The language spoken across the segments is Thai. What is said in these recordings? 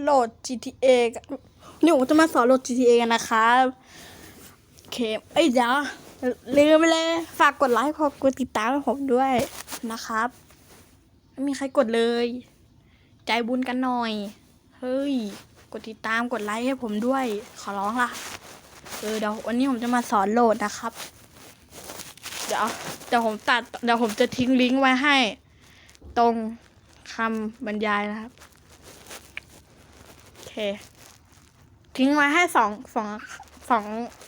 โหลด GTA นี่ผมจะมาสอนโหลด GTA กันนะครับโอเคเอ้ยเดี๋ยวลืมไปเลย ฝากกดไลค์กดกดติดตามผมด้วยนะครับ ไม่มีใครกดเลย ใจบุญกันหน่อย เฮ้ย กดติดตามกดไลค์ให้ผมด้วย ขอร้องล่ะเออเดี๋ยววันนี้ผมจะมาสอนโหลดนะครับ เดี๋ยวเดี๋ยวผมตัดเดี๋ยวผมจะทิ้งลิงก์ไว้ให้ ตรงคำบรรยายนะครับ เค ทิ้งไว้ให้สองสองสอง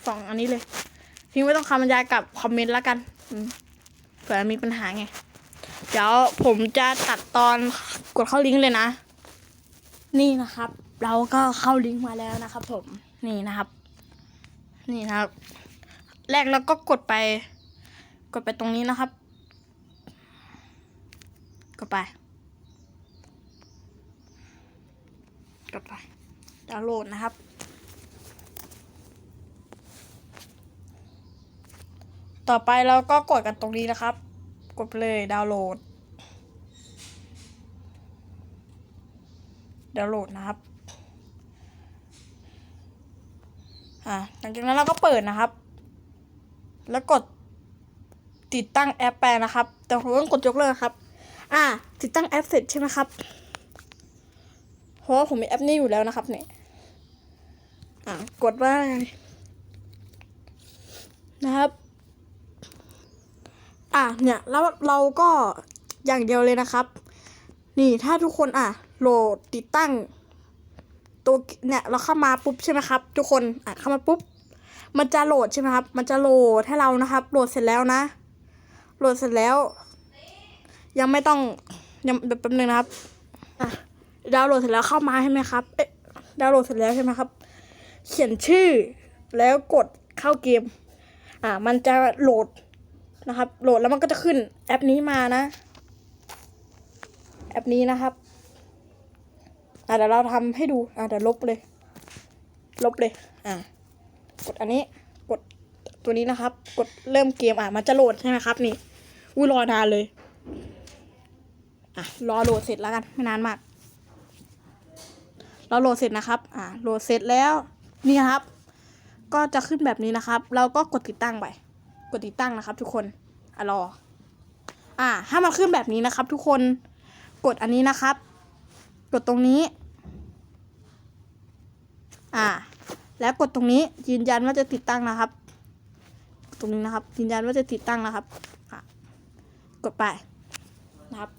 สองอันนี้เลย ทิ้งไว้ตรงคำบรรยายกับคอมเมนต์แล้วกันเผื่อมีปัญหาไง เดี๋ยวผมจะตัดตอนกดเข้าลิงก์เลยนะ นี่นะครับ เราก็เข้าลิงก์มาแล้วนะครับ ผมนี่นะครับ นี่นะครับ แรกเราก็กดไป กดไปตรงนี้นะครับ กดไป กดไปดาวน์โหลดนะครับ ต่อไปเราก็กดกันตรงนี้นะครับ กดไปเลยดาวน์โหลด ดาวน์โหลดนะครับอ่าหลังจากนั้นเราก็เปิดนะครับ แล้วกดติดตั้งแอปไปนะครับ แต่ผมต้องกดยกเลิกครับ อ่า ติดตั้งแอปเสร็จใช่ไหมครับ เพราะว่าผมมีแอปนี้อยู่แล้วนะครับ เนี่ย อ่ากดว่านะครับ อะ เนี่ย แล้วเราก็อย่างเดียวเลยนะครับ นี่ถ้าทุกคนอะ โหลดติดตั้ง ตัวเนี่ยเราเข้ามาปุ๊บใช่ไหมครับ ทุกคนอะเข้ามาปุ๊บ มันจะโหลดใช่ไหมครับ มันจะโหลดให้เรานะครับ โหลดเสร็จแล้วนะ โหลดเสร็จแล้ว ยังไม่ต้องยังแบบแป๊บนึงนะครับ อะ ดาวน์โหลดเสร็จแล้วเข้ามาใช่ไหมครับ เอ๊ะดาวน์โหลดเสร็จแล้วใช่ไหมครับ เขียนชื่อแล้วกดเข้าเกม อ่า มันจะโหลดนะครับ โหลดแล้วมันก็จะขึ้นแอปนี้มานะ แอปนี้นะครับ อ่าเดี๋ยวเราทำให้ดู อ่าเดี๋ยวลบเลย ลบเลย อ่า กดอันนี้ กดตัวนี้นะครับ กดเริ่มเกม อะมันจะโหลดใช่ไหมครับ นี่ อุ้ยรอนานเลย อะ รอโหลดเสร็จแล้วกัน ไม่นานมาก เราโหลดเสร็จนะครับ อ่า โหลดเสร็จแล้วนี่ครับ ก็จะขึ้นแบบนี้นะครับ เราก็กดติดตั้งไป กดติดตั้งนะครับ ทุกคนอะรอ อ่า ถ้ามันขึ้นแบบนี้นะครับ ทุกคน กดอันนี้นะครับ กดตรงนี้ อ่า แล้วกดตรงนี้ยืนยันว่าจะติดตั้งนะครับ ตรงนี้นะครับ ยืนยันว่าจะติดตั้งนะครับกดไปนะครับ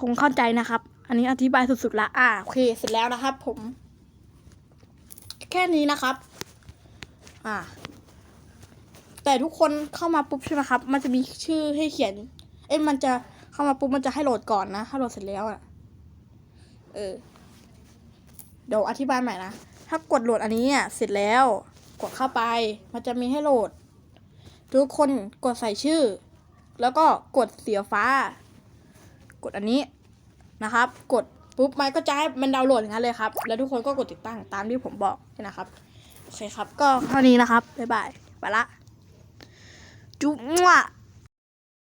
คงเข้าใจนะครับ อันนี้อธิบายสุดๆละ อ่าโอเค เสร็จแล้วนะครับ ผม แค่นี้นะครับ อ่า แต่ทุกคนเข้ามาปุ๊บใช่ไหมครับ มันจะมีชื่อให้เขียน เอ้ยมันจะเข้ามาปุ๊บมันจะให้โหลดก่อนนะถ้าโหลดเสร็จแล้วอะ เออ เดี๋ยวอธิบายใหม่นะ ถ้ากดโหลดอันนี้อะเสร็จแล้ว กดเข้าไป มันจะมีให้โหลด ทุกคนกดใส่ชื่อ แล้วก็กดเสียฟ้า กดอันนี้ นะครับ กดปุ๊บมันก็จะให้มันดาวน์โหลดอย่างนั้นเลยครับ แล้วทุกคนก็กดติดตั้งตามที่ผมบอกนะครับ โอเคครับ ก็เท่านี้นะครับ บ๊ายบาย ไปละ จุ๊บ